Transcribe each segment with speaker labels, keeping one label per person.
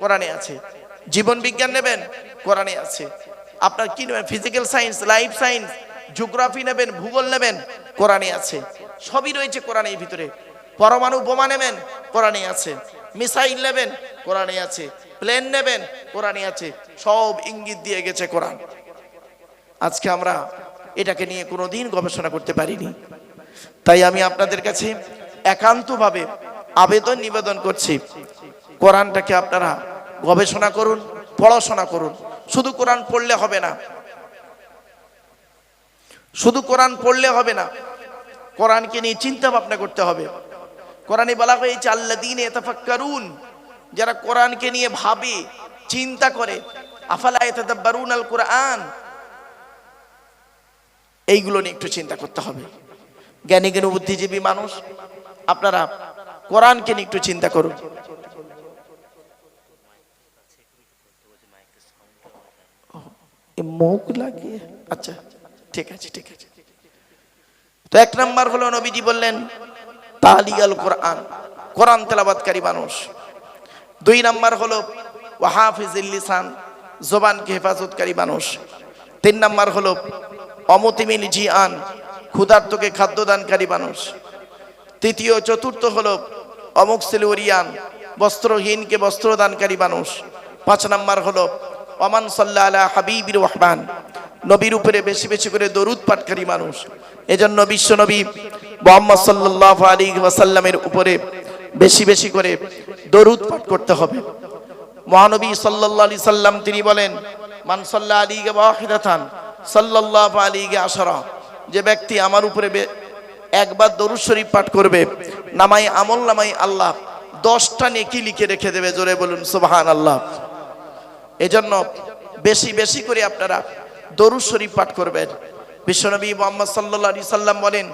Speaker 1: কোরআনে আছে। জীবন বিজ্ঞান নেবেন, কোরআনে আছে। আপনার কি নেবেন? Physical science life science geography নেবেন, ভূগোল নেবেন, কোরআনে আছে। সবই রয়েছে কোরআনের ভিতরে। পরমাণু বোমা নেবেন, কোরআনে আছে। মিসাইল নেবেন, কোরআনে আছে। প্লেন নেবেন, কোরআনে আছে। সব ইঙ্গিত দিয়ে গেছে কোরআন। আজকে আমরা এটাকে নিয়ে কোনোদিন গবেষণা করতে পারিনি। তাই আমি আপনাদের কাছে একান্তভাবে আবেদন নিবেদন করছি। কোরআনটাকে আপনারা গবেষণা করুন, পড়াশোনা করুন। শুধু কোরআন পড়লে হবে না। শুধু কোরআন পড়লে হবে না। কোরআনকে নিয়ে চিন্তা ভাবনা করতে হবে। কোরআনে বলা হয়েছে আল্লাহ দিন এতফাক্কারুন যারা কোরআনকে নিয়ে ভাবে, চিন্তা করে, আফালা এতাদাব্বারুন আল কোরআন, এইগুলো নিয়ে একটু চিন্তা করতে হবে। জ্ঞানী জ্ঞানী বুদ্ধিজীবী মানুষ, আপনারা কোরআনকে নিয়ে একটু চিন্তা করুন। মুখ লাগিয়ে। আচ্ছা ঠিক আছে ঠিক আছে। তো এক নাম্বার হলো নবীজি বললেন তালি আল কোরআন কোরআন তেলাবাতকারী মানুষ। দুই নাম্বার হলো, ওয়াহাফিজুল লিসান, জবানকে হেফাজতকারী মানুষ। তিন নাম্বার হলো অমতিমিল জিআন ক্ষুধার্তকে খাদ্যদানকারী মানুষ। তৃতীয়, চতুর্থ হলো, অমুক সেলুরিয়ান, বস্ত্রহীনকে বস্ত্রদানকারী মানুষ। পাঁচ নাম্বার হলো অমান সাল্লাহ আলা হাবিবির রহমান নবীর উপরে বেশি বেশি করে দরুদ পাঠকারী মানুষ। এজন্য বিশ্ব নবী মোহাম্মদ সাল্লাহ আলী ওয়াসাল্লামের উপরে বেশি বেশি করে দরুদ পাঠ করতে হবে। মহানবী সাল্লাহ আলি সাল্লাম তিনি বলেন, মান সাল্লাহ আলী ওয়াহিদাতান সাল্লাহ আলী আশরা যে ব্যক্তি আমার উপরে একবার দরুদ শরীফ পাঠ করবে নামাই আমল নামাই আল্লাহ দশটা নেকি লিখে রেখে দেবে। জোরে বলুন সুবাহান আল্লাহ এজন্য বেশি বেশি করে আপনারা দরুদ শরীফ পাঠ করবেন। বিশ্বনবী মোহাম্মদ সাল্লাল্লাহু আলাইহি সাল্লাম বলেন,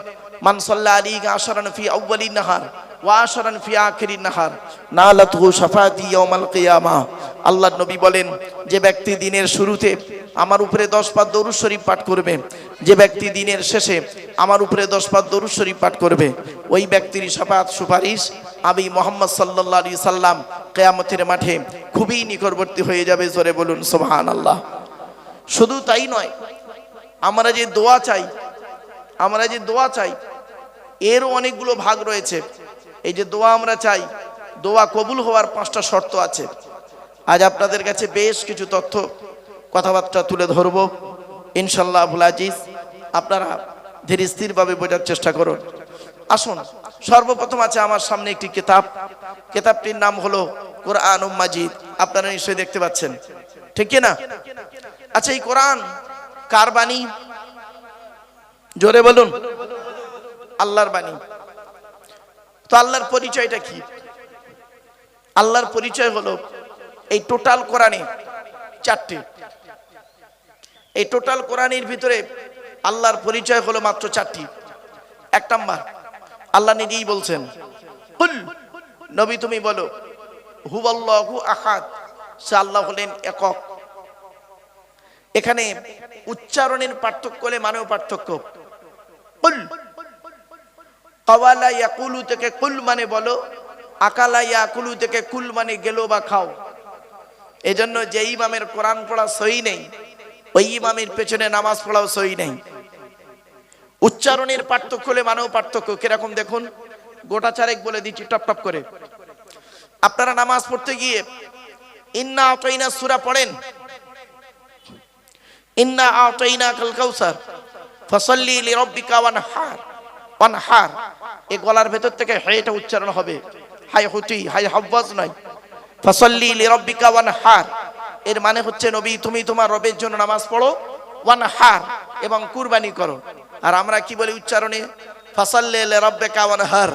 Speaker 1: মান সাল্লা আলাইহি আশরান ফি আউয়ালিন নাহার ওয়া আশরান ফি আখিরিন নাহার, নালাতহু শাফাতি ইয়াউমাল কিয়ামা। আল্লাহর নবী বলেন, যে ব্যক্তি দিনের শুরুতে আমার উপরে দশ পাত দরুদ শরীফ পাঠ করবে, যে ব্যক্তি দিনের শেষে আমার উপরে দশ পাত দরুদ শরীফ পাঠ করবে, ওই ব্যক্তির শাফাত সুপারিশ আমি মোহাম্মদ সাল্লাল্লাহু আলাইহি সাল্লাম কেয়ামতের মাঠে খুবই নিকটবর্তী হয়ে যাবে, জোরে বলুন সোহান আল্লাহ শুধু তাই নয়, আমরা যে দোয়া চাই, আমরা যে দোয়া চাই, এরও অনেকগুলো ভাগ রয়েছে। এই যে দোয়া আমরা চাই, দোয়া কবুল হওয়ার পাঁচটা শর্ত আছে। আজ আপনাদের কাছে বেশ কিছু তথ্য, কথাবার্তা তুলে ধরব। ইনশাল্লাহ আবুল আজিজ, আপনারা ধীর স্থিরভাবে বোঝার চেষ্টা করুন। আসুন সর্বপ্রথম আছে আমার সামনে একটি কিতাব। কিতাবটির নাম হলো কোরআন মাজিদ। আপনারা নিশ্চয়ই দেখতে পাচ্ছেন। ঠিক না? আচ্ছা এই কোরআন কার বাণী? জোরে বলুন। আল্লাহর বাণী। তো আল্লাহর পরিচয়টা কি? আল্লাহর পরিচয় হলো এই টোটাল কোরআনে চারটে। এই টোটাল কোরআনের ভিতরে আল্লাহর পরিচয় হলো মাত্র চারটি। এক নাম্বার আল্লাহ নিজেই বলছেন নবী তুমি বলো হুবাল্লাহু আহাদ। সে আল্লাহ হলেন একক। এখানে উচ্চারণের পার্থক্য হলে মানেও পার্থক্য। থেকে কুল মানে বলো থেকে কুল মানে বা খাও। পড়া সই নেই, ওই ইমামের পেছনে নামাজ পড়াও সই নেই। উচ্চারণের পার্থক্য হলে মানেও পার্থক্য। কীরকম দেখুন? গোটা চারেক বলে দিচ্ছি, টপ টপ করে। আপনারা নামাজ পড়তে গিয়ে, ইন্না আতাইনা সূরা পড়েন। ইন্না আতাইনা কাল কাউসার, ফসল্লি লিরাব্বিকা ওয়ানহার ওয়ানহার। এই গলার ভেতর থেকে হেটা উচ্চারণ হবে। হাই হুতি হাই হাব্বাজ নয়। ফসল্লি লিরাব্বিকা ওয়ানহার। এর মানে হচ্ছে, নবী, তুমি তোমার রবের জন্য নামাজ পড়ো। ওয়ানহার এবং কুরবানি করো। আর আমরা কি বলি উচ্চারণে? ফসল্লি লিরাব্বিকা ওয়ানহার।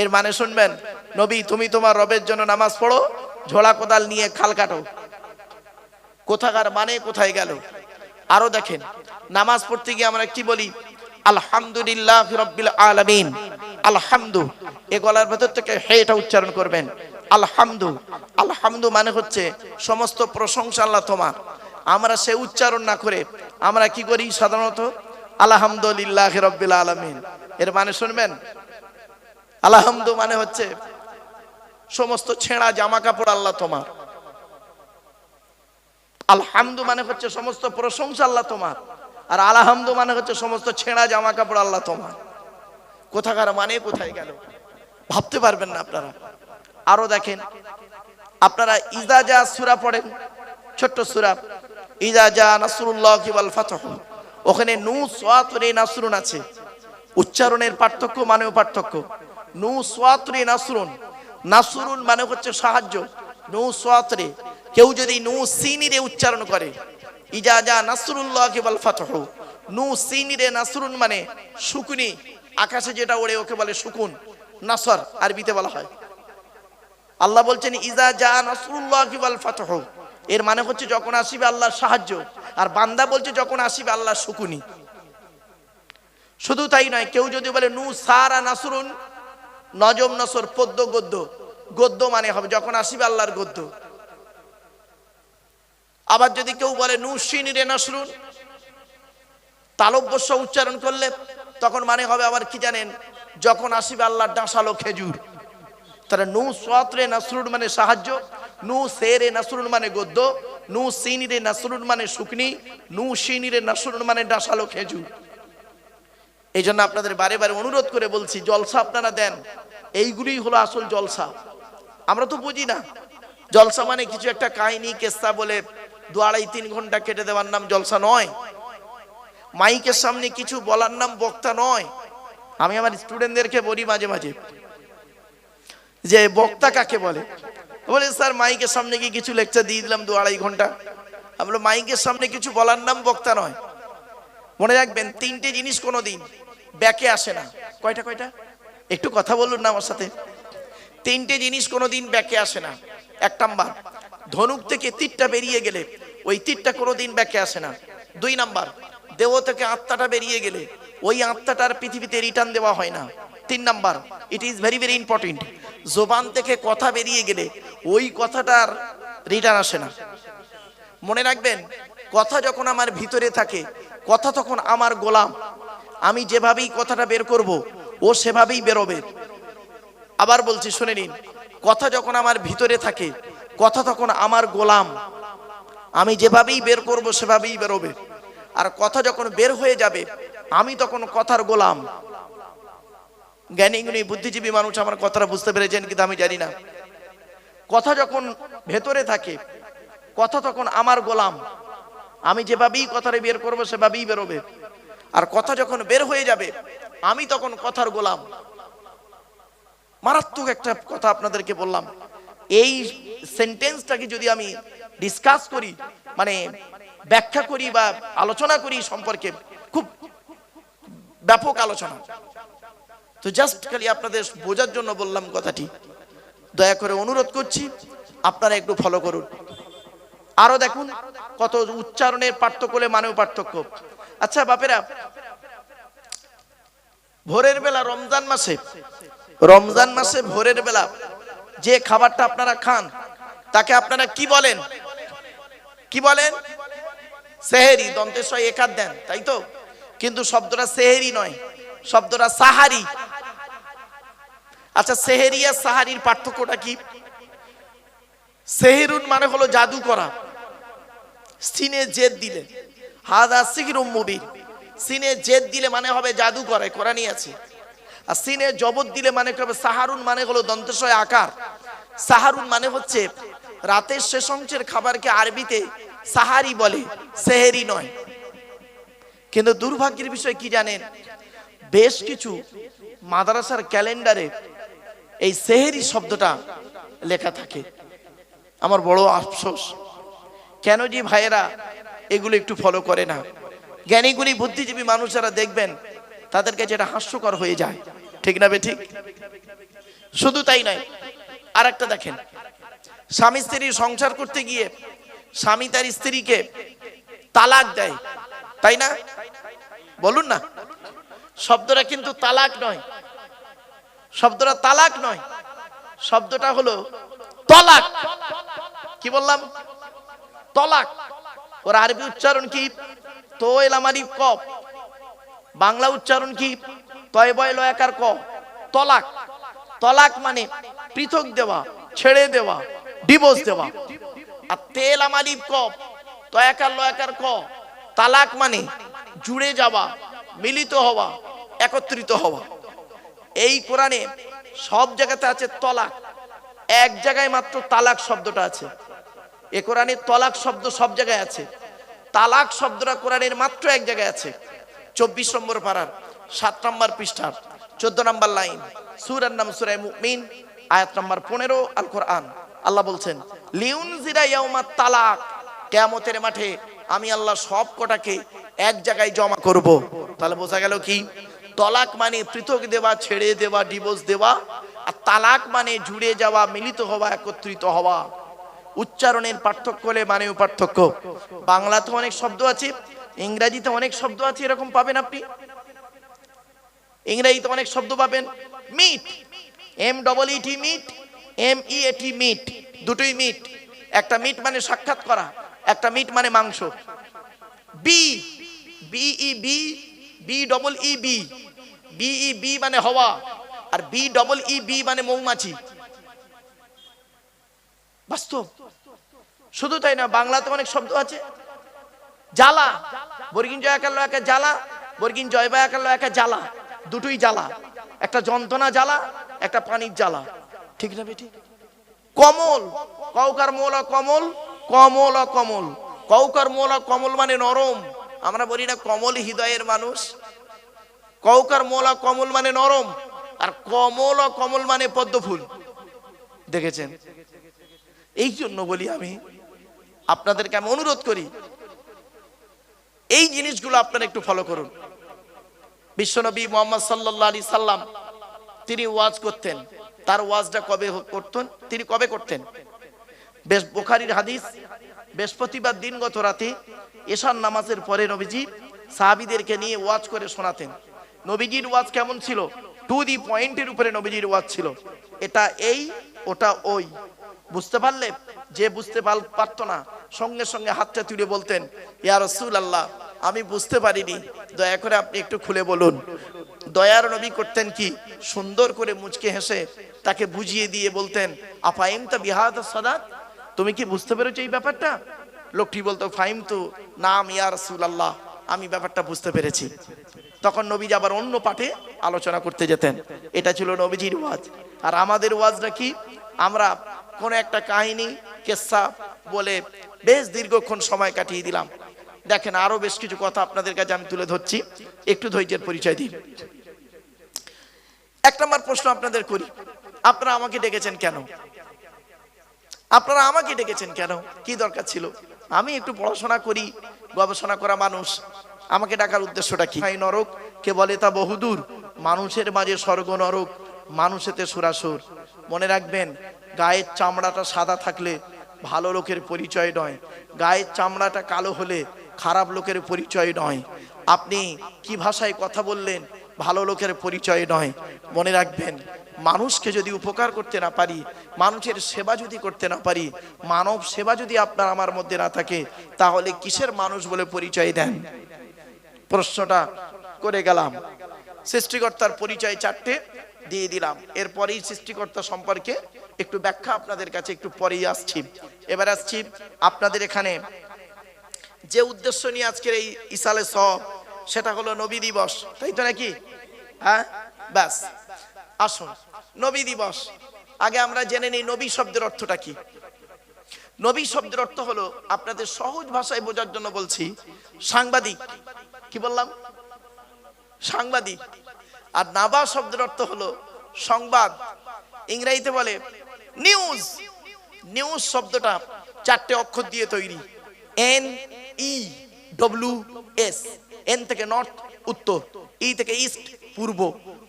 Speaker 1: এর মানে শুনবেন, নবী তুমি তোমার রবের জন্য নামাজ পড়ো, ঝোলা কোদাল নিয়ে খাল কাটো। কোথাকার মানে কোথায় গেল? আরও দেখেন, নামাজ পড়তে গিয়ে আমরা কি বলি? আলহামদুলিল্লাহ রব্বিল আলামিন। আলহামদু, এ গলার ভেতর থেকে হে এটা উচ্চারণ করবেন। আলহামদু আলহামদু মানে হচ্ছে সমস্ত প্রশংসা আল্লাহ তোমার। আমরা সে উচ্চারণ না করে, আমরা কি করি সাধারণত? আলহামদুলিল্লাহ রব্বিল আলামিন। এর মানে শুনবেন? আলহামদু মানে হচ্ছে সমস্ত ছেঁড়া জামা কাপড় আল্লাহ তোমার। আলহামদু মানে হচ্ছে সমস্ত প্রশংসা আল্লাহ তোমার। আর আলহামদু মানে হচ্ছে সমস্ত ছেঁড়া জামা কাপড় আল্লাহ তোমার। কোথাকার মানে কোথায় গেল? ভাবতে পারবেন না আপনারা। আরও দেখেন, আপনারা ইজাজা সুরা পড়েন, ছোট্ট সুরা ইজাজা নাসরুল্লাহ কিবাল ফাতহ। ওখানে নু সোয়াতরে নাসরুন আছে। উচ্চারণের পার্থক্য মানেও পার্থক্য। নু সোয়াতরে নাসরুন। নাসরুন মানে হচ্ছে সাহায্য। নু সোয়াতরে। কেউ যদি নু সিনিরে উচ্চারণ করে ইজা যা নাসরুল্লাহ কিবাল ফাতহ। নু সিনিরে নাসরুন মানে শুকুনি। আকাশে যেটা ওড়ে, ওকে বলে শুকুন। নাসর, আরবিতে বলা হয়। আল্লাহ বলছেন ইজা যা নাসরুল্লাহ ওয়াল ফাতহ। এর মানে হচ্ছে যখন আসিবে আল্লাহর সাহায্য, আর বান্দা বলছে যখন আসিবে আল্লাহর শুকুনি। শুধু তাই নয়, কেউ যদি বলে নু সারা নাসরুন, নজম নসর পদ্য গদ্য। গদ্য মানে হবে যখন আসিবে আল্লাহর গদ্য। আবার যদি কেউ বলে নু শিন রে নাসরুন তালব্যস্য উচ্চারণ করলে, তখন মানে হবে আবার কি জানেন, যখন আসিবে আল্লাহর ডাঁসালো খেজুর। তাহলে নু সোয়াতরে নাসরুন মানে সাহায্য নু সেরে নাসরুন মানে গদ্য, নু সিনিরে নাসরুন মানে শুকনি, নু সিনিরে নাসরুন মানে ডাসালো খেজুর। এই জন্য আপনাদের বারে বারে অনুরোধ করে বলছি, জলসা আপনারা দেন। এইগুলি হলো আসল জলসা। আমরা তো বুঝি না। জলসা মানে কিছু একটা কাহিনী কেস্তা বলে দু আড়াই তিন ঘণ্টা কেটে দেওয়ার নাম জলসা নয়। মাইকের সামনে কিছু বলার নাম বক্তা নয়। আমি আমার স্টুডেন্টদেরকে বলি মাঝে মাঝে যে বক্তা কাকে বলে? বলে, স্যার, মাইকের সামনে গিয়ে কিছু লেকচার দিয়ে দিলাম দু আড়াই ঘণ্টা? আমি মাইকের সামনে কিছু বলার নাম বক্তা নয়। মনে রাখবেন, তিনটে জিনিস কোনো দিন ব্যাকে আসে না। কয়টা কয়টা? একটু কথা বলুন না আমার সাথে। তিনটে জিনিস কোনো দিন ব্যাকে আসে না। এক নাম্বার, ধনুক থেকে তীরটা বেরিয়ে গেলে ওই তীরটা কোনো দিন ব্যাকে আসে না। দুই নাম্বার, দেহ থেকে আত্মাটা বেরিয়ে গেলে ওই আত্মাটার পৃথিবীতে রিটার্ন দেওয়া হয় না। তিন number it is very very important জোবান থেকে কথা বেরিয়ে গেলে ওই কথাটার রিটার্ন আসে না। মনে রাখবেন, কথা যখন আমার ভিতরে থাকে, কথা তখন আমার গোলাম। আমি যেভাবেই কথাটা বের করব, ও সেভাবেই বেরোবে। আবার বলছি, শুনে নিন, কথা যখন আমার ভিতরে থাকে, কথা তখন আমার গোলাম। আমি যেভাবেই বের করব, সেভাবেই বেরোবে। আর কথা যখন বের হয়ে যাবে, আমি তখন কথার গোলাম। জ্ঞানী গুণী বুদ্ধিজীবী মানুষ আমার কথাটা বুঝতে পেরেছেন কিন্তু আমি জানি না। কথা যখন ভেতরে থাকে, কথা তখন আমার গোলাম। আমি যেভাবেই কথাটা বের করব, সেভাবেই বেরোবে। আর কথা যখন বের হয়ে যাবে, আমি তখন কথার গোলাম। মারাত্মক একটা কথা আপনাদেরকে বললাম। এই সেন্টেন্সটাকে যদি আমি ডিসকাস করি মানে ব্যাখ্যা করি বা আলোচনা করি সম্পর্কে, খুব ব্যাপক আলোচনা। তো জাস্ট খালি আপনাদের বোঝার জন্য বললাম কথাটি। দয়া করে অনুরোধ করছি, আপনারা একটু ফলো করুন। আরও দেখুন কত উচ্চারণের পার্থক্য মানেও পার্থক্য। আচ্ছা বাপেরা, ভোরের বেলা রমজান মাসে রমজান মাসে ভোরের বেলা যে খাবারটা আপনারা খান, তাকে আপনারা কি বলেন? কি বলেন? সেহেরি দন্তেশ্বয় একাত দেন, তাই তো? কিন্তু শব্দটা সেহেরি নয়, শব্দটা সাহারি। আচ্ছা সেহেরি আর সাহারির পার্থক্যটা কি? সেহেরুন মানে হলো জাদু করা। সিনে জেদ দিলে। হাদা সিগরুম মুবিন। সিনে জেদ দিলে মানে হবে জাদু করে, কোরআনই আছে। আর সিনে জবত দিলে মানে হবে? সাহারুন মানে হলো দন্তশয় আকার। সাহারুন মানে হচ্ছে রাতের শেষ অংশের খাবারকে আরবিতে সাহারি বলে, সেহেরি নয়। কিন্তু দুর্ভাগ্যের বিষয় কি জানেন? বেশ কিছু মাদ্রাসার ক্যালেন্ডারে এই সেহেরি শব্দটা লেখা থাকে। আমার বড় আফসোস। কেন যে ভাইয়েরা এগুলো একটু ফলো করে না? জ্ঞানীগুলি বুদ্ধিজীবী মানুষ যারা দেখবেন তাদের কাছে এটা হাস্যকর হয়ে যায়। ঠিক না ঠিক? শুধু তাই নয় আর একটা দেখেন। স্বামী স্ত্রী সংসার করতে গিয়ে স্বামী তার স্ত্রীকে তালাক দেয়। তাই না? বলুন না। শব্দটা কিন্তু তালাক নয়। শব্দটা তালাক নয়। শব্দটা হলো তলাক। কি বললাম? তলাক। ওর আরবি উচ্চারণ কি? তো এলামারি কপ বাংলা উচ্চারণ কি? তয় বয় লয়াকার ক তলাক। তলাক মানে পৃথক দেওয়া, ছেড়ে দেওয়া ডিভোর্স দেওয়া। আর তেল আমালিব কপ তো একার ল একার ক তালাক মানে জুড়ে যাওয়া, মিলিত হওয়া, একত্রিত হওয়া। এই কোরআনে সব জায়গাতে আছে তলাক। এক জায়গায় মাত্র তালাক শব্দটা আছে। এ কোরআনে তলাক শব্দ সব জায়গায় আছে। তালাক শব্দটা কোরআনের মাত্র এক জায়গায় আছে। চব্বিশ নম্বর পাড়ার, সাত নম্বর পৃষ্ঠার, চোদ্দ নম্বর লাইন, সুরার নাম সুরাই মুমিন, আয়াত নম্বর পনেরো আল কোরআন আল্লাহ বলছেন লিউন জিরা ইয়াউমা তালাক, কেয়ামতের মাঠে আমি আল্লাহ সব কটাকে এক জায়গায় জমা করব। তাহলে বোঝা গেল কি? তলাক মানে পৃথক দেওয়া, ছেড়ে দেওয়া ডিভোর্স দেওয়া, আর তালাক মানে জুড়ে যাওয়া, মিলিত হওয়া, একত্রিত হওয়া। উচ্চারণের পার্থক্য হলে মানেও পার্থক্য। বাংলাতে অনেক শব্দ আছে, ইংরাজিতে অনেক শব্দ আছে, এরকম পাবেন আপনি। ইংরেজিতে অনেক শব্দ পাবেন meet M double E T meet M E A T meet দুটোই মিট একটা মিট মানে সাক্ষাৎ করা, একটা মিট মানে মাংস। B B E B B double E B B E B মানে হওয়া, আর বি ডবল ই বি মানে মৌমাছি। বাস্তব। শুধু তাই না, বাংলাতে অনেক শব্দ আছে। জ্বালা, বর্গিন জয় একাল একা জ্বালা, বর্গিন জয় বা একাল একা জ্বালা, দুটোই জ্বালা। একটা যন্ত্রণা জ্বালা, একটা পানির জ্বালা। ঠিক না বেটি? কমল কৌকার মোল কমল কমল কমল কৌকার মোল কমল মানে নরম। আমরা বলি না কমল হৃদয়ের মানুষ। কৌকার মোল কমল মানে নরম, আর কমল কমল মানে পদ্ম ফুল। দেখেছেন? এই জন্য বলি আমি, আপনাদেরকে আমি অনুরোধ করি, এই জিনিসগুলো আপনারা একটু ফলো করুন। বিশ্বনবী মোহাম্মদ সাল্লাহ আলী সাল্লাম, তিনি ওয়াজ করতেন। তার ওয়াজটা কবে করতেন? তিনি কবে করতেন? বেশ বোখারির হাদিস, বৃহস্পতিবার দিনগত রাতে এশার নামাজের পরে নবীজি সাহাবিদেরকে নিয়ে ওয়াজ করে শোনাতেন। নবীজির ওয়াজ কেমন ছিল? টু দি পয়েন্টের উপরে নবীজির ওয়াজ ছিল। এটা এই, ওটা ওই। বুঝতে পারলে? যে বুঝতে পার- পারতো না, সঙ্গে সঙ্গে হাতটা তুলে বলতেন, ইয়া রসুল আল্লাহ আমি বুঝতে পারিনি। দয়া করে আপনি একটু খুলে বলুন। দয়ার নবী করতেন কি? সুন্দর করে মুচকে হেসে তাকে বুঝিয়ে দিয়ে বলতেন আপাইম তা বিহাদ সাদাত? তুমি কি বুঝতে পেরেছ এই ব্যাপারটা? লোকটি বলতো ফাইম তো নাম ইয়া আল্লাহ আমি ব্যাপারটা বুঝতে পেরেছি। তখন নবীজি আবার অন্য পাঠে আলোচনা করতে যেতেন। এটা ছিল নবীজির ওয়াজ। আর আমাদের ওয়াজটা কি? আমরা কোন একটা কাহিনী, কেসা বলে বেশ দীর্ঘক্ষণ সময় কাটিয়ে দিলাম। দেখেন, আরও বেশ কিছু কথা আপনাদের কাছে আমি তুলে ধরছি। একটু ধৈর্যের পরিচয় দিন। এক নম্বর প্রশ্ন আপনাদের করি। আপনারা আমাকে ডেকেছেন কেন? আপনারা আমাকে ডেকেছেন কেন? কি দরকার ছিল? আমি একটু পড়াশোনা করি, গবেষণা করা মানুষ। আমাকে ডাকার উদ্দেশ্যটা কি? নরক, কে বলে তা বহুদূর। মানুষের মাঝে স্বর্গ নরক, মানুষেতে সুরাসুর। মনে রাখবেন, গায়ের চামড়াটা সাদা থাকলে ভালো লোকের পরিচয় নয়। গায়ের চামড়াটা কালো হলে খারাপ লোকের পরিচয় নয়। আপনি কি ভাষায় কথা বললেন? ভালো লোকের পরিচয় নয়। মনে রাখবেন, মানুষকে যদি উপকার করতে না পারি, মানুষের সেবা যদি করতে না পারি, মানব সেবা যদি আপনার আমার মধ্যে না থাকে, তাহলে কিসের মানুষ বলে পরিচয় দেন? প্রশ্নটা করে গেলাম। সৃষ্টিকর্তার পরিচয় চারটে দিয়ে দিলাম। এরপরেই সৃষ্টিকর্তা সম্পর্কে একটু ব্যাখ্যা আপনাদের কাছে একটু পরেই আসছি। এবার আসছি আপনাদের এখানে যে উদ্দেশ্য নিয়ে আজকের এই ইসালে স সেটা হলো নবী দিবস। তাই তো নাকি? হ্যাঁ? ব্যাস। আসুন। নবী দিবস। আগে আমরা জেনে নিই নবী শব্দের অর্থটা কি। নবী শব্দের অর্থ হলো আপনাদের সহজ ভাষায় বোঝার জন্য বলছি, সাংবাদিক। কি বললাম? সাংবাদিক। আর নাবা শব্দের অর্থ হলো সংবাদ। ইংরেজিতে বলে নিউজ। নিউজ শব্দটা চারটে অক্ষর দিয়ে তৈরি। N E W S. N থেকে নর্থ উত্তর ই থেকে ইস্ট পূর্ব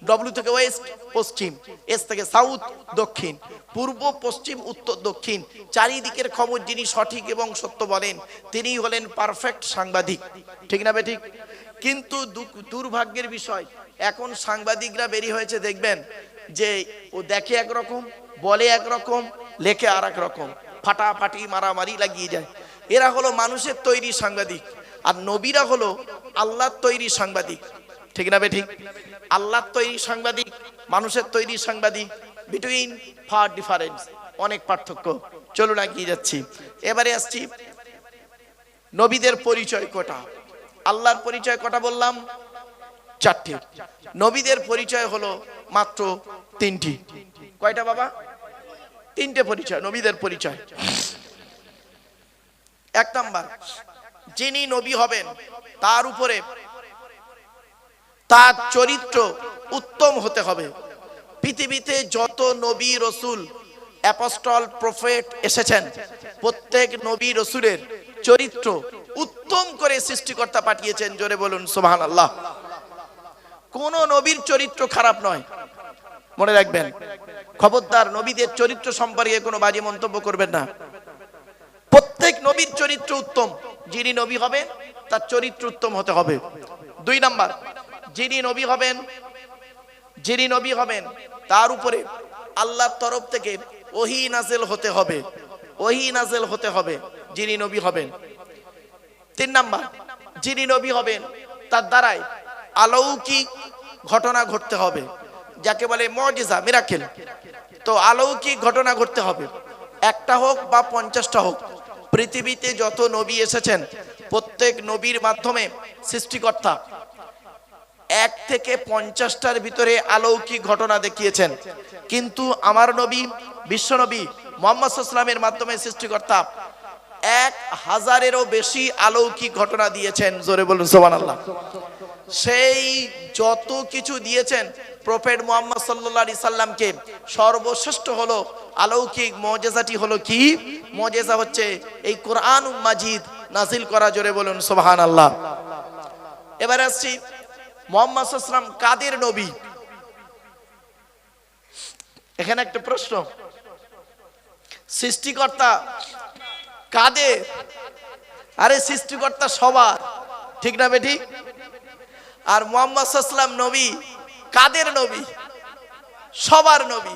Speaker 1: ডব্লিউ থেকে ওয়েস্ট পশ্চিম এস থেকে সাউথ দক্ষিণ, পূর্ব, পশ্চিম, উত্তর, দক্ষিণ। চারিদিকের খবর যিনি সঠিক এবং সত্য বলেন তিনি হলেন পারফেক্ট সাংবাদিক। ঠিক না বেঠিক? কিন্তু দুর্ভাগ্যের বিষয়, এখন সাংবাদিকরা বেরিয়ে হয়েছে, দেখবেন, যে ও দেখে একরকম, বলে একরকম, লেখে আর রকম, ফাটাফাটি, মারামারি লাগিয়ে যায়। এরা হলো মানুষের তৈরি সাংবাদিক। আর নবীরা হলো আল্লাহর তৈরি সাংবাদিক। ঠিক না বেঠিক আল্লাহর তৈরি সাংবাদিক, মানুষের তৈরি সাংবাদিক বিটুইন ফার ডিফারেন্স অনেক পার্থক্য। চলুন এগিয়ে যাচ্ছি। এবারে আসছি নবীদের পরিচয় কটা। আল্লাহর পরিচয় কটা বললাম? চারটি। নবীদের পরিচয় হলো মাত্র তিনটি। কয়টা বাবা? তিনটে পরিচয়, নবীদের পরিচয়। এক নাম্বার যিনি নবী হবেন, তার উপরে তার চরিত্র উত্তম হতে হবে। পৃথিবীতে যত নবী রসুল, অ্যাপস্টল, প্রফেট এসেছেন, প্রত্যেক নবী রসুলের চরিত্র উত্তম করে সৃষ্টিকর্তা পাঠিয়েছেন, জোরে বলুন সোহান আল্লাহ কোন নবীর চরিত্র খারাপ নয়। মনে রাখবেন, খবরদার নবীদের চরিত্র সম্পর্কে কোনো বাজে মন্তব্য করবেন না। প্রত্যেক নবীর চরিত্র উত্তম। যিনি নবী হবেন, তার চরিত্র উত্তম হতে হবে। দুই নাম্বার, যিনি নবী হবেন, যিনি নবী হবেন, তার উপরে আল্লাহর তরফ থেকে ওহি নাজেল হতে হবে। ওহি নাজেল হতে হবে, যিনি নবী হবেন। তিন নাম্বার, যিনি নবী হবেন, তার দ্বারাই আলৌকিক ঘটনা ঘটতে হবে, যাকে বলে মজিজা, মিরাকেল। তো আলৌকিক ঘটনা ঘটতে হবে। একটা হোক বা পঞ্চাশটা হোক পৃথিবীতে যত নবী এসেছেন, প্রত্যেক নবীর মাধ্যমে সৃষ্টিকর্তা। এক থেকে পঞ্চাশটার ভিতরে আলৌকিক ঘটনা দেখিয়েছেন। কিন্তু আমার নবী বিশ্বনবী মোহাম্মদ ইসলামের মাধ্যমে সৃষ্টিকর্তা এক হাজারেরও বেশি আলৌকিক ঘটনা দিয়েছেন, জোরে বলুন সোমান আল্লাহ সেই যত কিছু দিয়েছেন প্রফেট মোহাম্মদ সাল্লাহ সাল্লামকে সর্বশ্রেষ্ঠ হলো আলৌকিক মজেজাটি হলো কি? মজেজা হচ্ছে এই কোরআন মাজিদ নাজিল করা, জোরে বলুন সোহান আল্লাহ এবার আসছি মোহাম্মদ সাল্লাম কাদের নবী? এখানে একটা প্রশ্ন। সৃষ্টিকর্তা কাদের? আরে সৃষ্টিকর্তা সবার। ঠিক না বেঠিক আর মোহাম্মদ সাল্লাম নবী কাদের নবী? সবার নবী।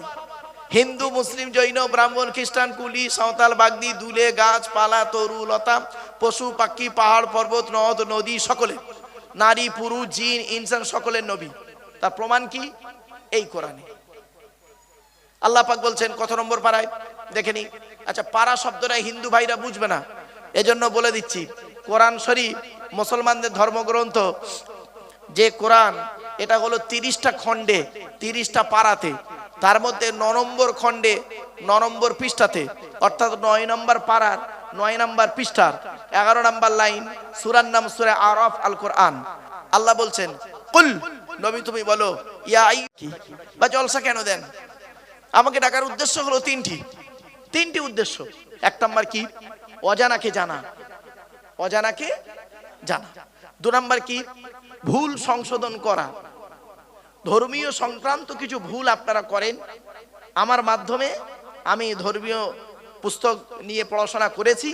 Speaker 1: হিন্দু, মুসলিম, জৈন, ব্রাহ্মণ, খ্রিস্টান, কুলি, সাঁওতাল, বাগদি, দুলে, গাছপালা, তরু, লতা, পশু, পাখি, পাহাড়, পর্বত, নদ, নদী, সকলে। নারী, পুরুষ, জিন, ইনসান, সকলের নবী। তার প্রমাণ কি? এই কোরআনে। আল্লাহ পাক বলছেন, কত নম্বর পাড়ায়? দেখেনি আচ্ছা পাড়া শব্দটা হিন্দু ভাইরা বুঝবে না। এজন্য বলে দিচ্ছি, কোরআন শরীফ মুসলমানদের ধর্মগ্রন্থ, যে কোরআন এটা হলো তিরিশটা খণ্ডে, তিরিশটা পাড়াতে। তার মধ্যে ন নম্বর খণ্ডে, ন নম্বর পৃষ্ঠাতে, অর্থাৎ নয় নম্বর পাড়ার, নয় নম্বর পৃষ্ঠার, এগারো নম্বর লাইন, সুরার নাম সুরে আরফ আল কোরআন। আল্লাহ বলছেন, কুল, নবী তুমি বলো, ইয়া আই কি? বা জলসা কেন দেন? আমাকে ডাকার উদ্দেশ্য হলো তিনটি। তিনটি উদ্দেশ্য। এক নম্বর কি? অজানাকে জানা। অজানাকে জানা। দু নম্বর কি? ভুল সংশোধন করা। ধর্মীয় সংক্রান্ত কিছু ভুল আপনারা করেন। আমার মাধ্যমে আমি ধর্মীয় পুস্তক নিয়ে পড়াশোনা করেছি,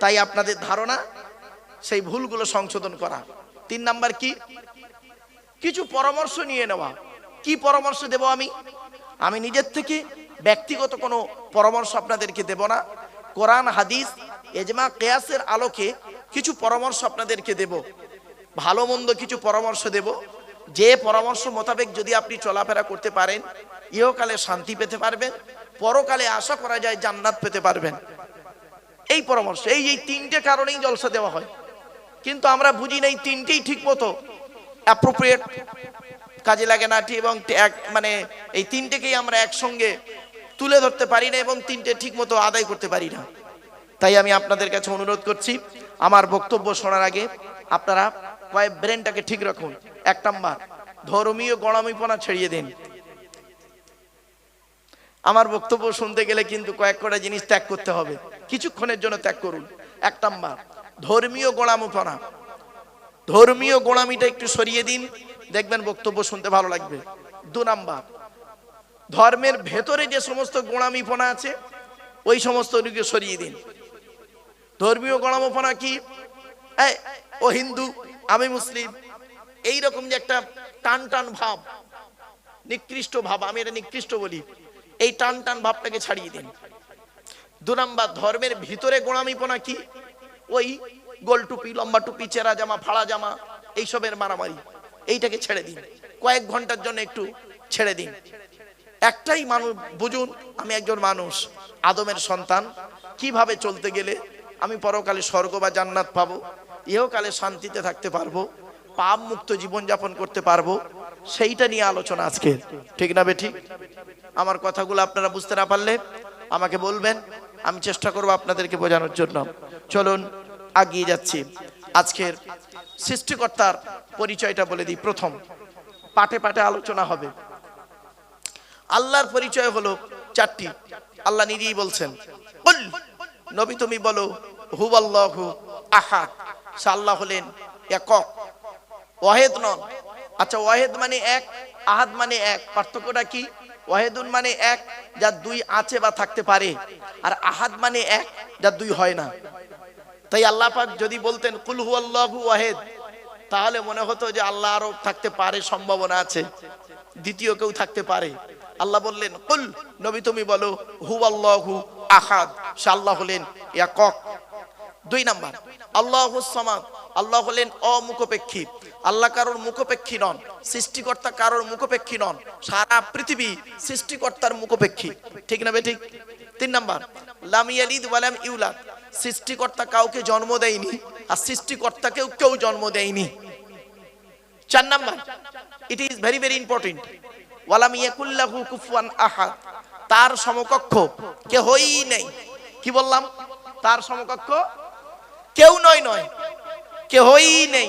Speaker 1: তাই আপনাদের ধারণা সেই ভুলগুলো সংশোধন করা। তিন নাম্বার কি? কিছু পরামর্শ নিয়ে নেওয়া। কি পরামর্শ দেব আমি? আমি নিজের থেকে ব্যক্তিগত কোনো পরামর্শ আপনাদেরকে দেব না। কোরআন, হাদিস, এজমা, কেয়াসের আলোকে কিছু পরামর্শ আপনাদেরকে দেব। ভালো মন্দ কিছু পরামর্শ দেব। যে পরামর্শ মোতাবেক যদি আপনি চলাফেরা করতে পারেন, ইহকালে শান্তি পেতে পারবেন, পরকালে আশা করা যায় জান্নাত পেতে পারবেন। এই পরামর্শ, এই এই তিনটে কারণেই জলসা দেওয়া হয়। কিন্তু আমরা বুঝি না এই তিনটেই ঠিক মতো অ্যাপ্রোপ্রিয়েট কাজে লাগে না এবং এক মানে এই তিনটেকেই আমরা একসঙ্গে তুলে ধরতে পারি না এবং তিনটে ঠিক মতো আদায় করতে পারি না। তাই আমি আপনাদের কাছে অনুরোধ করছি, আমার বক্তব্য শোনার আগে আপনারা কয়েক ব্রেনটাকে ঠিক রাখুন। এক নাম্বার, ধর্মীয় গণামিপনা ছড়িয়ে দিন। আমার বক্তব্য শুনতে গেলে কিন্তু কয়েক কটা জিনিস ত্যাগ করতে হবে। কিছুক্ষণের জন্য ত্যাগ করুন। এক নাম্বার, ধর্মীয় গোড়ামিপনা ধর্মীয় গোড়ামিটা একটু সরিয়ে দিন। দেখবেন বক্তব্য শুনতে ভালো লাগবে। দু নাম্বার, ধর্মের ভেতরে যে সমস্ত গোড়ামিপনা আছে, ওই সমস্ত সরিয়ে দিন। ধর্মীয় গণামোপনা কি? ও হিন্দু আমি মুসলিম। এই রকম যে একটা টান টান ভাব, নিকৃষ্ট ভাব, আমি এটা নিকৃষ্ট বলি, এই টান টান ভাবটাকে ছাড়িয়ে দিন। দু নাম্বার, ধর্মের ভিতরে গোড়ামিপনা কি? ওই গোল টুপি, লম্বা টুপি, চেরা জামা, ফাড়া জামা, এইসবের মারামারি, এইটাকে ছেড়ে দিন। কয়েক ঘণ্টার জন্য একটু ছেড়ে দিন। একটাই মানুষ, বুঝুন, আমি একজন মানুষ, আদমের সন্তান, কীভাবে চলতে গেলে আমি পরকালে স্বর্গ বা জান্নাত পাবো? ইহকালে শান্তিতে থাকতে পারব, পাপ মুক্ত জীবনযাপন করতে পারব, সেইটা নিয়ে আলোচনা আজকে। ঠিক না বেঠিক আমার কথাগুলো আপনারা বুঝতে না পারলে আমাকে বলবেন, আমি চেষ্টা করব আপনাদেরকে বোঝানোর জন্য। চলুন, আগিয়ে যাচ্ছি। আজকের সৃষ্টিকর্তার পরিচয়টা বলে দিই প্রথম। পাটে পাটে আলোচনা হবে। আল্লাহর পরিচয় হলো চারটি। আল্লাহ নিজেই বলছেন নবী তুমি বলো হুবাল্লাহু আহাদ। সে আল্লাহ হলেন একক। ওয়াহেদ নন। আচ্ছা ওয়াহেদ মানে এক, আহাদ মানে এক। পার্থক্যটা কি? ওয়াহেদুন মানে এক, যার দুই আছে বা থাকতে পারে। আর আহাদ মানে এক, যার দুই হয় না। তাই আল্লাহ পাক যদি বলতেন, কুল হু আল্লাহু ওয়াহেদ তাহলে মনে হতো যে আল্লাহ আরও থাকতে পারে, সম্ভাবনা আছে। দ্বিতীয় কেউ থাকতে পারে। আল্লাহ বললেন, কুল নবী তুমি বলো হু আল্লাহু আহাদ সে আল্লাহ হলেন একক। দুই নাম্বার, আল্লাহ সামাদ, আল্লাহ হলেন অমুখপেক্ষী। আল্লাহ কারোর মুখপেক্ষী নন, সৃষ্টিকর্তা কারোর মুখপেক্ষী নন, সারা পৃথিবী সৃষ্টিকর্তার মুখপেক্ষী। ঠিক না বে ঠিক? তিন নাম্বার, লাম ইয়ালিদ ওয়ালাম ইউলাদ, সৃষ্টিকর্তা কাউকে জন্ম দেয়নি, আর সৃষ্টিকর্তাকেও কেউ জন্ম দেয়নি। চার number it is very very important ওয়ালাম ইয়াকুল্লাহু কুফুয়ান আহাদ, তার সমকক্ষ কেহই নেই। কি বললাম? তার সমকক্ষ কেউ নয় নয়, কেহই নেই।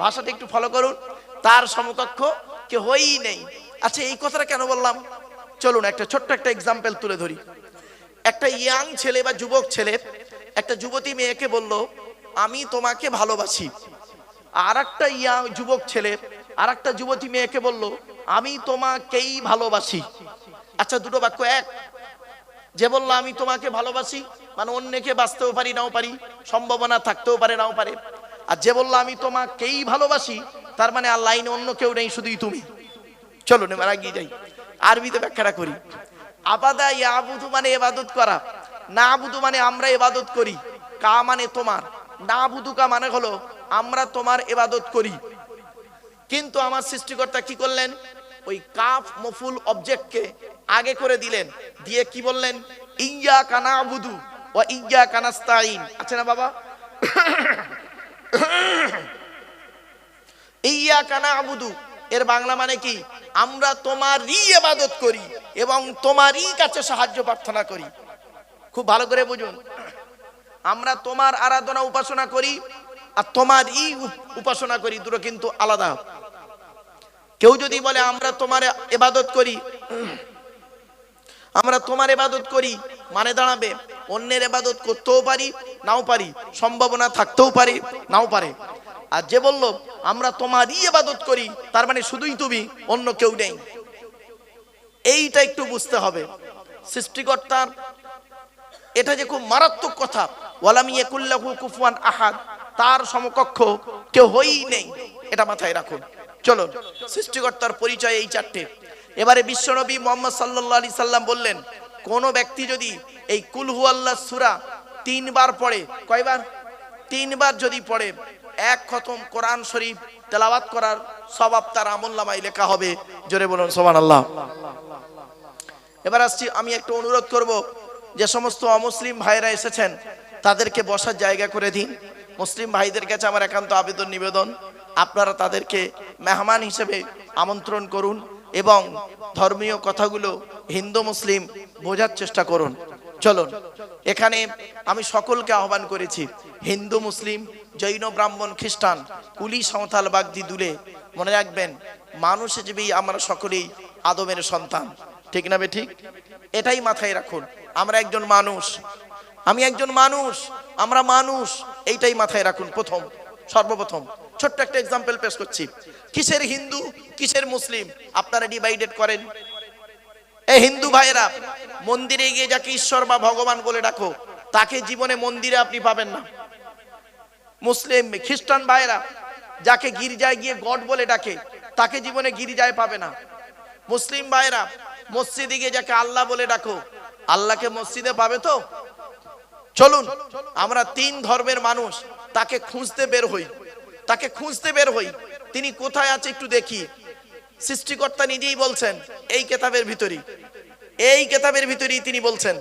Speaker 1: ভাষাটা একটু ফলো করুন। তার সমকক্ষ কেহই নেই। আচ্ছা এই কথাটা কেন বললাম? চলুন, একটা ছোট্ট একটা এক্সাম্পল তুলে ধরি। একটা ইয়াং ছেলে বা যুবক ছেলে, একটা যুবতী মেয়েকে বলল, আমি তোমাকে ভালোবাসি। আর একটা ইয়াং যুবক ছেলে আর একটা যুবতী মেয়েকে বলল, আমি তোমাকেই ভালোবাসি। আচ্ছা দুটো বাক্য এক। যে বলল, আমি তোমাকে ভালোবাসি মানে অন্যকে বাঁচতেও পারি, নাও পারি, সম্ভাবনা থাকতেও পারে, নাও পারে। আর যে বলল, আমি তোমাকেই ভালোবাসি, তার মানে আর লাইনে অন্য কেউ নেই, শুধুই তুমি। চলো, এবার এগিয়ে যাই। আরবিতে ব্যাখ্যাটা করি। আবাদা ইয়াবুদু মানে এবাদত করা। না আবুদু মানে আমরা এবাদত করি। কা মানে তোমার। না বুধুকা মানে হলো, আমরা তোমার এবাদত করি। কিন্তু আমার সৃষ্টিকর্তা কি করলেন? ওই কাফ মফুল অবজেক্টকে আগে করে দিলেন। দিয়ে কি বললেন? ইয়া কানা বুধু ও ইয়া কানাস্তাইন আছে না বাবা? ইয়া কানা আবুদু এর বাংলা মানে কি? আমরা তোমারই ইবাদত করি এবং তোমারই কাছে সাহায্য প্রার্থনা করি। খুব ভালো করে বুঝুন। আমরা তোমার আরাধনা উপাসনা করি আর তোমারই উপাসনা করি, দুটো কিন্তু আলাদা। কেউ যদি বলে আমরা তোমার এবাদত করি আমরা তোমার এবাদত করি। মানে দাঁড়াবে, অন্যের এবাদত করতেও পারি, নাও পারি। সম্ভাবনা থাকতেও পারে, নাও পারে। আর যে বলল, আমরা তোমারই এবাদত করি, তার মানে শুধুই তুমি, অন্য কেউ নেই। এইটা একটু বুঝতে হবে। সৃষ্টিকর্তার, এটা যে খুব মারাত্মক কথা। ওয়ালাম ইয়াকুল্লাহু কুফুয়ান আহাদ, তার সমকক্ষ কেউ হই নেই। এটা মাথায় রাখুন। চলো সৃষ্টিকর্তার পরিচয় এই চারটে। এবারে বিশ্বনবী মোহাম্মদ সাল্লাল্লাহু আলাইহি সাল্লাম বললেন, কোন ব্যক্তি যদি এই কুলহু আল্লাহ সুরা তিনবার পড়ে, কয়বার? তিনবার যদি পড়ে, এক খতম কোরআন শরীফ তেলাওয়াত করার সবাব তার আমলনামায় লেখা হবে। জোরে বলুন, সুবহানাল্লাহ। এবার আসছি, আমি একটু অনুরোধ করব, যে সমস্ত অমুসলিম ভাইরা এসেছেন, তাদেরকে বসার জায়গা করে দিন। মুসলিম ভাইদের কাছে আমার একান্ত আবেদন নিবেদন। আপনারা তাদেরকে মেহমান হিসেবে আমন্ত্রণ করুন। এবং ধর্মীয় কথাগুলো হিন্দু, মুসলিম বোঝার চেষ্টা করুন। চলুন, এখানে আমি সকলকে আহ্বান করেছি, হিন্দু, মুসলিম, জৈন, ব্রাহ্মণ, খ্রিস্টান, কুলি সাঁওতাল বাগদি, দুলে, মনে রাখবেন, মানুষ হিসেবেই আমরা সকলেই আদমের সন্তান। ঠিক না ঠিক এটাই মাথায় রাখুন, আমরা একজন মানুষ। আমি একজন মানুষ, আমরা মানুষ, এইটাই মাথায় রাখুন প্রথম, সর্বপ্রথম। ছোট্ট একটা এক্সাম্পল পেশ করছি। কিসের হিন্দু, কিসের মুসলিম? আপনারা ডিভাইডেড করেন। এ হিন্দু ভাইয়েরা, মন্দিরে গিয়ে যাকে ঈশ্বর বা ভগবান বলে ডাকো, তাকে জীবনে মন্দিরে আপনি পাবেন না। মুসলিম, খ্রিস্টান ভাইয়েরা, যাকে গির্জায় গিয়ে গড বলে ডাকে, তাকে জীবনে গির্জায় পাবে না। মুসলিম ভাইরা মসজিদে গিয়ে যাকে আল্লাহ বলে ডাকো, আল্লাহকে মসজিদে পাবে তো? চলুন, আমরা তিন ধর্মের মানুষ, তাকে খুঁজতে বের হই। তাকে খুঁজতে বের হই। তিনি কোথায় আছে একটু দেখি। সৃষ্টিকর্তা নিজেই বলছেন, এই কেতাবের ভিতরই। এই কেতাবের ভিতরেই তিনি বলছেন,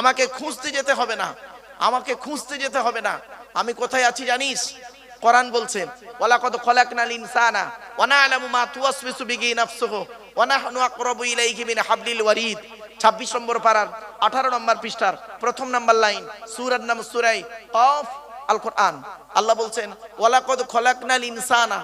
Speaker 1: আমাকে খুঁজতে যেতে হবে না, আমাকে খুঁজতে যেতে হবে না। আমি কোথায় আছি জানিস? কোরআন বলছে ওয়ালা কদ খলাকনাল ইনসানা, ওয়া না'লামু মা তুওয়াসবিসু বিহি নাফসুহু, ওয়া নাহনু আকরাবু ইলাইহি মিন হাবলিল ওয়ারিদ। 26 নম্বর পারার 18 নম্বর পৃষ্ঠার, প্রথম নম্বর লাইন, সূরার নাম সূরাই কফ আল কোরআন আল্লাহ বলছেন ওয়ালা কদ খলাকনাল ইনসানা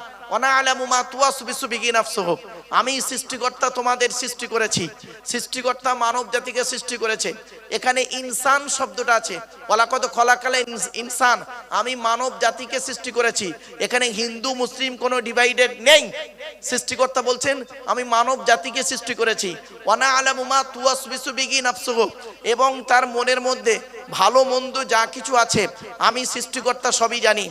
Speaker 1: আমি সৃষ্টিকর্তা তোমাদের সৃষ্টি করেছি। সৃষ্টিকর্তা মানব জাতিকে সৃষ্টি করেছে। এখানে ইনসান শব্দটা আছে। খলাকালে ইনস- ইনসান। আমি মানব জাতিকে সৃষ্টি করেছি। এখানে হিন্দু, মুসলিম কোনো ডিভাইডেড নেই। সৃষ্টিকর্তা বলছেন, আমি মানব জাতিকে সৃষ্টি করেছি। ওয়ানা আলামুমা তুয়াসবিসু বিগি এবং তার মনের মধ্যে ভালো, মন্দ যা কিছু আছে, আমি সৃষ্টিকর্তা সবই জানি।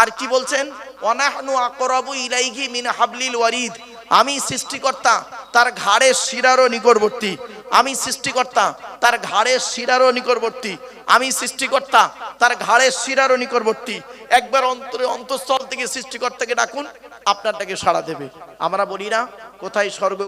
Speaker 1: আর কি বলছেন? অনাহনু আকরাবু ইলাইহি মিন হাবলিল ওয়ারিদ। আমি সৃষ্টিকর্তা, তার ঘাড়ের শিরারও নিকটবর্তী। আমি সৃষ্টিকর্তা, তার ঘাড়ের শিরারও নিকটবর্তী। আমি সৃষ্টিকর্তা, তার ঘাড়ের শিরারও নিকটবর্তী। একবার অন্তরে অন্তঃস্থল থেকে সৃষ্টিকর্তাকে ডাকুন, আপনারটাকে সাড়া দেবে। আমরা বলি না, কোথায় স্বর্গ